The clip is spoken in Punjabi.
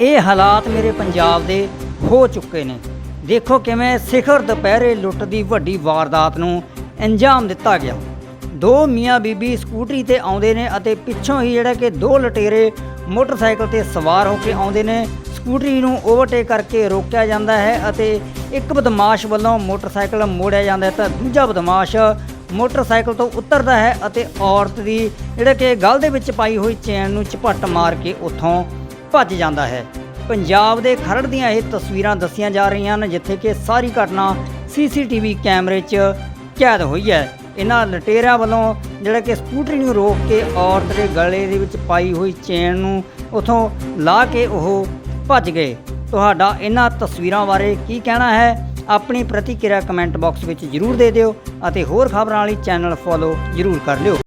ਇਹ ਹਾਲਾਤ ਮੇਰੇ ਪੰਜਾਬ ਦੇ ਹੋ ਚੁੱਕੇ ਨੇ। ਦੇਖੋ ਕਿਵੇਂ ਸਿਖਰ ਦੁਪਹਿਰੇ ਲੁੱਟ ਦੀ ਵੱਡੀ ਵਾਰਦਾਤ ਨੂੰ ਅੰਜਾਮ ਦਿੱਤਾ ਗਿਆ। ਦੋ ਮੀਆਂ ਬੀਬੀ ਸਕੂਟਰੀ ਤੇ ਆਉਂਦੇ ਨੇ ਅਤੇ ਪਿੱਛੋਂ ਹੀ ਜਿਹੜਾ ਕਿ ਦੋ ਲਟੇਰੇ ਮੋਟਰਸਾਈਕਲ ਤੇ ਸਵਾਰ ਹੋ ਕੇ ਆਉਂਦੇ ਨੇ, ਸਕੂਟਰੀ ਨੂੰ ਓਵਰਟੇਕ ਕਰਕੇ ਰੋਕਿਆ ਜਾਂਦਾ ਹੈ ਅਤੇ ਇੱਕ ਬਦਮਾਸ਼ ਵੱਲੋਂ ਮੋਟਰਸਾਈਕਲ ਮੋੜਿਆ ਜਾਂਦਾ ਹੈ ਤਾਂ ਦੂਜਾ ਬਦਮਾਸ਼ ਮੋਟਰਸਾਈਕਲ ਤੋਂ ਉਤਰਦਾ ਹੈ ਅਤੇ ਔਰਤ ਦੀ ਜਿਹੜਾ ਕਿ ਗਲ ਦੇ ਵਿੱਚ ਪਾਈ ਹੋਈ ਚੈਨ ਨੂੰ ਝਪੱਟ ਮਾਰ ਕੇ ਉੱਥੋਂ ਭੱਜ ਜਾਂਦਾ ਹੈ। ਪੰਜਾਬ ਦੇ ਖਰੜ ਦੀਆਂ ਇਹ ਤਸਵੀਰਾਂ ਦੱਸੀਆਂ ਜਾ ਰਹੀਆਂ ਹਨ, ਜਿੱਥੇ ਕਿ ਸਾਰੀ ਘਟਨਾ ਸੀਸੀਟੀਵੀ ਕੈਮਰੇ 'ਚ ਕੈਦ ਹੋਈ ਹੈ। ਇਹਨਾਂ ਲਟੇਰਿਆਂ ਵੱਲੋਂ ਜਿਹੜਾ ਕਿ ਸਕੂਟਰੀ ਨੂੰ ਰੋਕ ਕੇ ਔਰਤ ਦੇ ਗਲੇ ਦੇ ਵਿੱਚ ਪਾਈ ਹੋਈ ਚੇਨ ਨੂੰ ਉਥੋਂ ਲਾ ਕੇ ਉਹ ਭੱਜ ਗਏ। ਤੁਹਾਡਾ ਇਹਨਾਂ ਤਸਵੀਰਾਂ ਬਾਰੇ ਕੀ ਕਹਿਣਾ ਹੈ? ਆਪਣੀ ਪ੍ਰਤੀਕਿਰਿਆ ਕਮੈਂਟ ਬਾਕਸ ਵਿੱਚ ਜਰੂਰ ਦੇ ਦਿਓ ਅਤੇ ਹੋਰ ਖਬਰਾਂ ਵਾਲੀ ਚੈਨਲ ਫੋਲੋ ਜਰੂਰ ਕਰ ਲਿਓ।